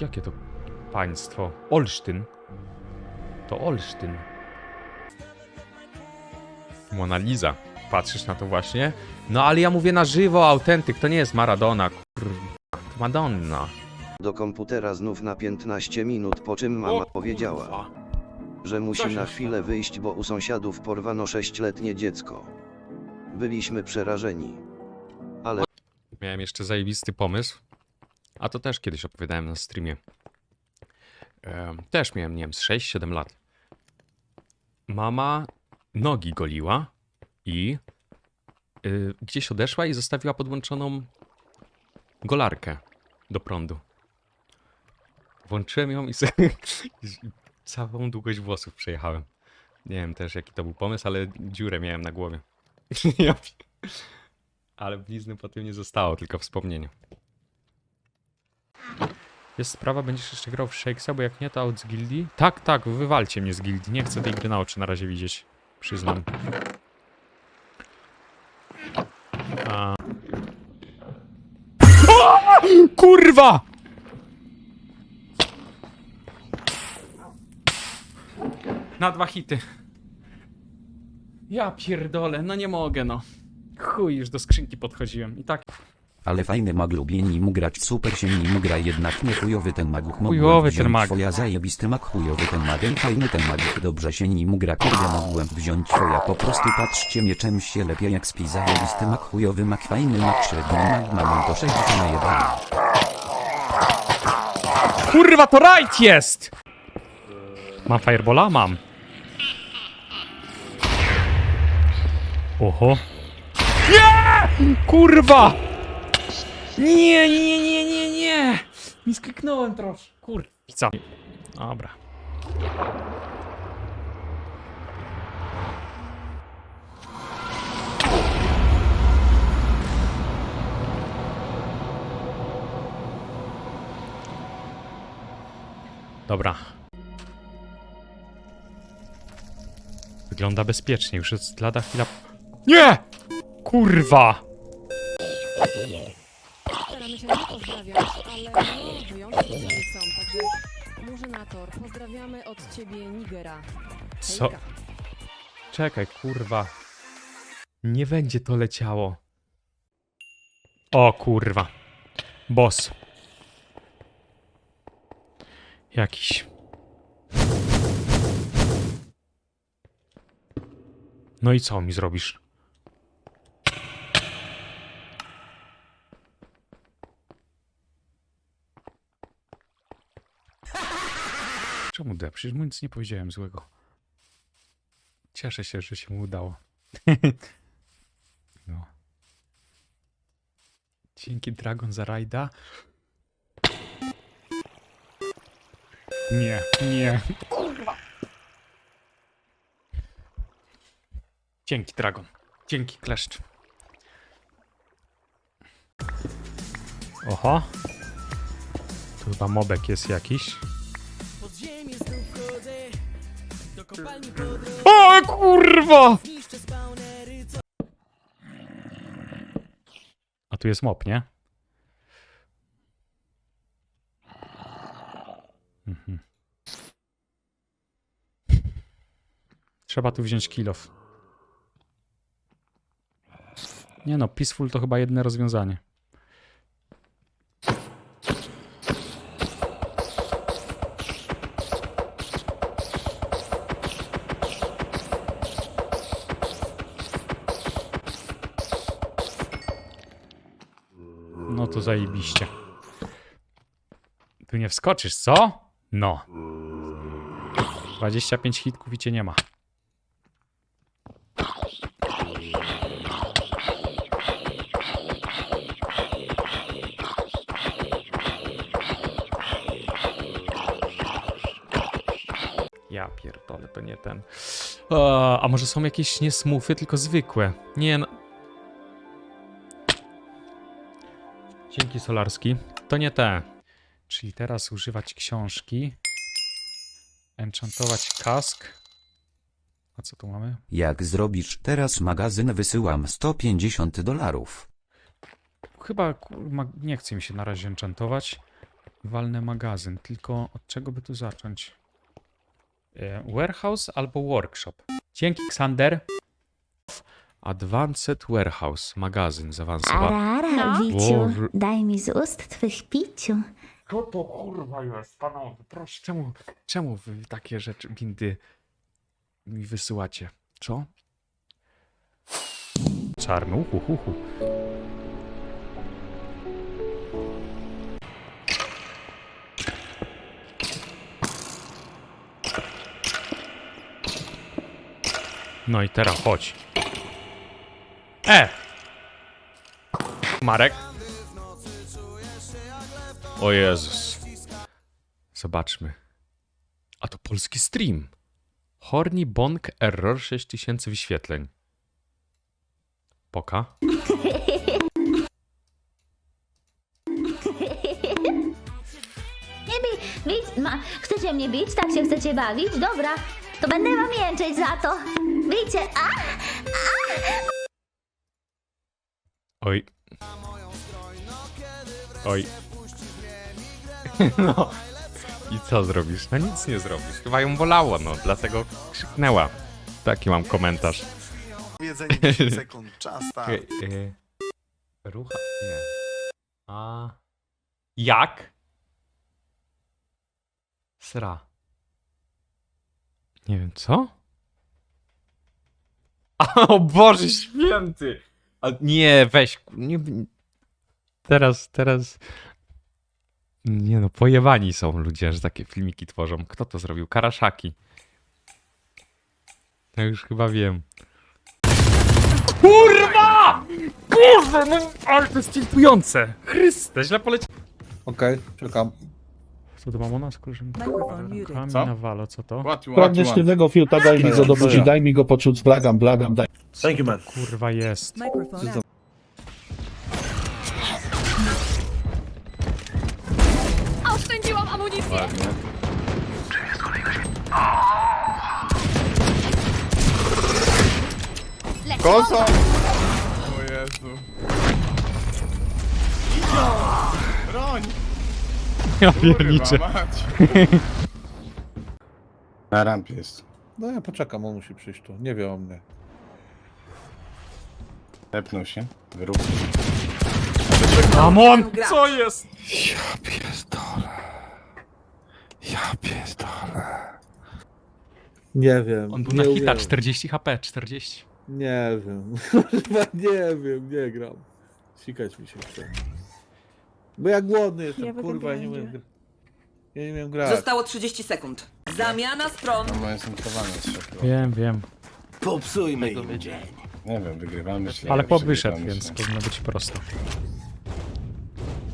Jakie to państwo? Olsztyn. To Olsztyn. Mona Lisa. Patrzysz na to właśnie? No ale ja mówię na żywo, autentyk, to nie jest Maradona, kurwa. To Madonna. Do komputera znów na 15 minut, po czym mama O, powiedziała, kurwa. że musi się na stało? chwilę wyjść, bo u sąsiadów porwano 6-letnie dziecko. Byliśmy przerażeni. Ale Miałem jeszcze zajebisty pomysł. A to też kiedyś opowiadałem na streamie. Też miałem, nie wiem, z 6-7 lat. Mama nogi goliła i y, gdzieś odeszła i zostawiła podłączoną golarkę do prądu. Włączyłem ją i całą długość włosów przejechałem. Nie wiem też jaki to był pomysł, ale dziurę miałem na głowie. Ale blizny po tym nie zostało, tylko wspomnienie. Jest sprawa, będziesz jeszcze grał w Shakesa, bo jak nie, to out z gildii? Tak, tak, wywalcie mnie z gildii. Nie chcę tej gry na oczy na razie widzieć. Przyznam. A... Kurwa! Na dwa hity. Ja pierdolę, no nie mogę, no. Chuj, już do skrzynki podchodziłem. I tak Ale fajny mag lubię nim grać super się nim gra jednak nie chujowy ten mag mogłem Chujowy ten wziąć mag. Twoja zajebisty mag chujowy ten mag fajny ten mag dobrze się nim gra kurde mogłem wziąć twoja po prostu patrzcie mnie czymś się lepiej jak spi zajebisty mag chujowy mag fajny mag średni mag mały to 6 na jebany. Kurwa, to rajd jest! Mam firebola? Mam. Oho. Nie! Kurwa! Nie, nie, nie, nie, nie! Mi skliknąłem troszkę. Kurwa. Dobra. Dobra. Wygląda bezpiecznie, już jest lada chwila. Nie! Kurwa! Staramy się nie pozdrawiać, ale no, wyjątki tutaj są, także Murzynator, pozdrawiamy od ciebie Nigera. Co? Hejka. Czekaj, kurwa. Nie będzie to leciało. O kurwa. Boss. Jakiś. No i co mi zrobisz? Czemu D? Przecież mu nic nie powiedziałem złego. Cieszę się, że się mu udało. no. Dzięki Dragon za rajda. Nie, nie. Kurwa. Dzięki Dragon. Dzięki Kleszcz. Oho. Tu chyba mobek jest jakiś. O kurwa! A tu jest mop, nie? Mhm. Trzeba tu wziąć kilof. Nie no, peaceful to chyba jedyne rozwiązanie. Zajebiście. Tu nie wskoczysz, co? No. 25 hitków i cię nie ma. Ja pierdolę, to nie ten. A, a może są jakieś nie tylko zwykłe? Nie no. Dzięki Solarski. To nie te. Czyli teraz używać książki. Enchantować kask. A co tu mamy? Jak zrobisz teraz magazyn wysyłam 150 dolarów. Chyba nie chce mi się na razie enchantować. Walny magazyn, tylko od czego by tu zacząć? E, Warehouse albo workshop. Dzięki, Xander. Advanced Warehouse, magazyn zaawansowany. Arara, No. Wiciu, Boże. daj mi z ust twych piciu. Co to kurwa jest, panowie? Proszę, czemu, czemu wy takie rzeczy, bindy mi wysyłacie? Co? Czarny, uhu, uhu. No i teraz chodź. E! Marek? O Jezus. Zobaczmy. A to polski stream. Horny Bonk Error 6000 wyświetleń. Poka. Nie bij, bić, ma, chcecie mnie bić? Tak się chcecie bawić? Dobra, to będę wam jęczeć za to. Bijcie, a! Oj. Oj. No. I co zrobisz? No nic nie zrobisz. Chyba ją bolało, no. Dlatego krzyknęła. Taki mam komentarz. Jedzenie 10 sekund, czas tak. Y, Rucha? Nie. A. Jak? Sra. Nie wiem, co? O Boże święty! A, nie, weź. Nie, teraz, teraz. Nie no, pojewani są ludzie, że takie filmiki tworzą. Kto to zrobił? Karaszaki. Ja już chyba wiem. Kurwa! Kurwa, no ale to jest tiltujące. Chryste, źle poleci... Okej, czekam. Co to mam u nas, koleżanka? Kami Co? na walo, co to? Pragniesz sztywnego fiuta, daj mi go do buzi, daj mi go poczuć, blagam, blagam, daj. Thank you man. Kurwa jest. Oszczędziłam amunicję! Kosa! Ja pierniczę. Na rampie jest. No ja poczekam, on musi przyjść tu, nie wie o mnie. Tepnął się. Wyrób. Amon! Co jest? Ja pierdolę. Ja pierdolę. Nie wiem, On był nie na hita, umiem. 40 HP, 40. Nie wiem, Chyba nie wiem, nie gram. Sikać mi się chce. Bo ja głodny jestem, kurwa, ja nie umiem gr- Ja nie umiem grać. Zostało 30 sekund. Zamiana stron. No moje są chowane jeszcze. Wiem, wiem. Popsujmy im dzień. Nie wiem, wygrywamy czy Ale po wyszedł, przegrywamy, więc powinno być prosto.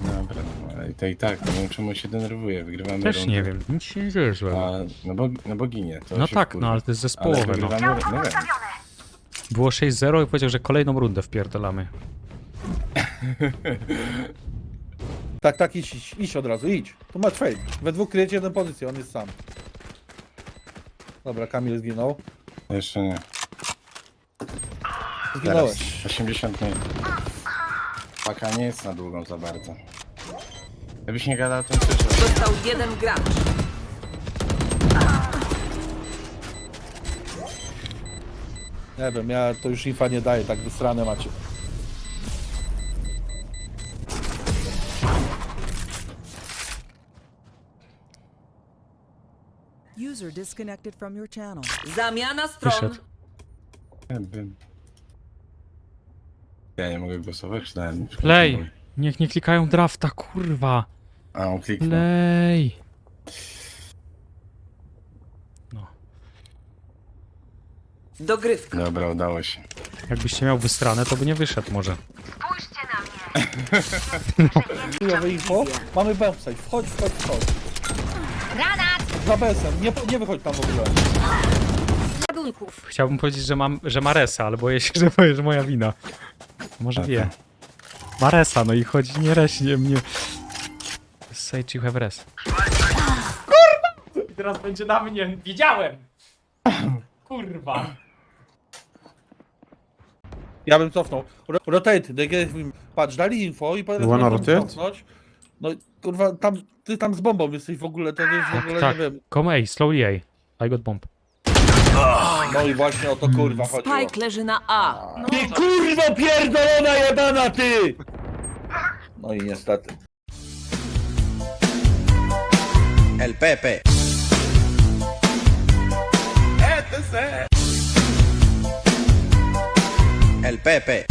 Dobra, no, ale to i tak, nie wiem czemu się denerwuje. Wygrywamy Też rundę, nie wiem, nic się nie dzieje złego. A, no bo, no bo ginie. To No się tak, wkurza. no ale to jest Ale zespołowe, no. wygrywamy, no wiem. Było 6-0 i powiedział, że kolejną rundę wpierdolamy. Tak, tak, idź, idź, idź od razu, idź. Tu masz fade. We dwóch kryjecie jedną pozycję, on jest sam. Dobra, Kamil zginął. Jeszcze nie. Zginąłeś. Teraz 80 minut. Paka nie jest na długą za bardzo. Gdybyś nie gadał, to bym słyszał. Został jeden gracz. Nie wiem, ja to już infa nie daję, tak wysrane macie. User disconnected from your channel. Zamiana stron. Wyszedł. Ja bym... Ja nie mogę głosować, czy dałem? Play! Niech nie klikają drafta, kurwa! A, on kliknął. Play! No, Dogrywka. Dobra, udało się. jakbyście miał wystranę, to by nie wyszedł może. Chujowe info. Mamy bombsite. Wchodź, wchodź, wchodź. Granat! Za besem. Nie, nie wychodź tam w ogóle. Chciałbym powiedzieć, że mam, że Maresa, ale boję się, że powie, że moja wina. Może A wie. Maresa, no i chodzi nie reśnie mnie. Say you have res. Kurwa! I teraz będzie na mnie. Wiedziałem! Kurwa. Ja bym cofnął. Ro- Rotate, gave him- patrz, dali info i potem Wanna mogą rotate? cofnąć. No kurwa, tam, ty tam z bombą jesteś w ogóle, to wiesz, w ogóle tak. nie wiem. Come A, slowly A. I got bomb. No i właśnie o to kurwa chodziło. Spike leży na A. Ty kurwo pierdolona jebana ty! No i niestety. El Pepe. El Pepe.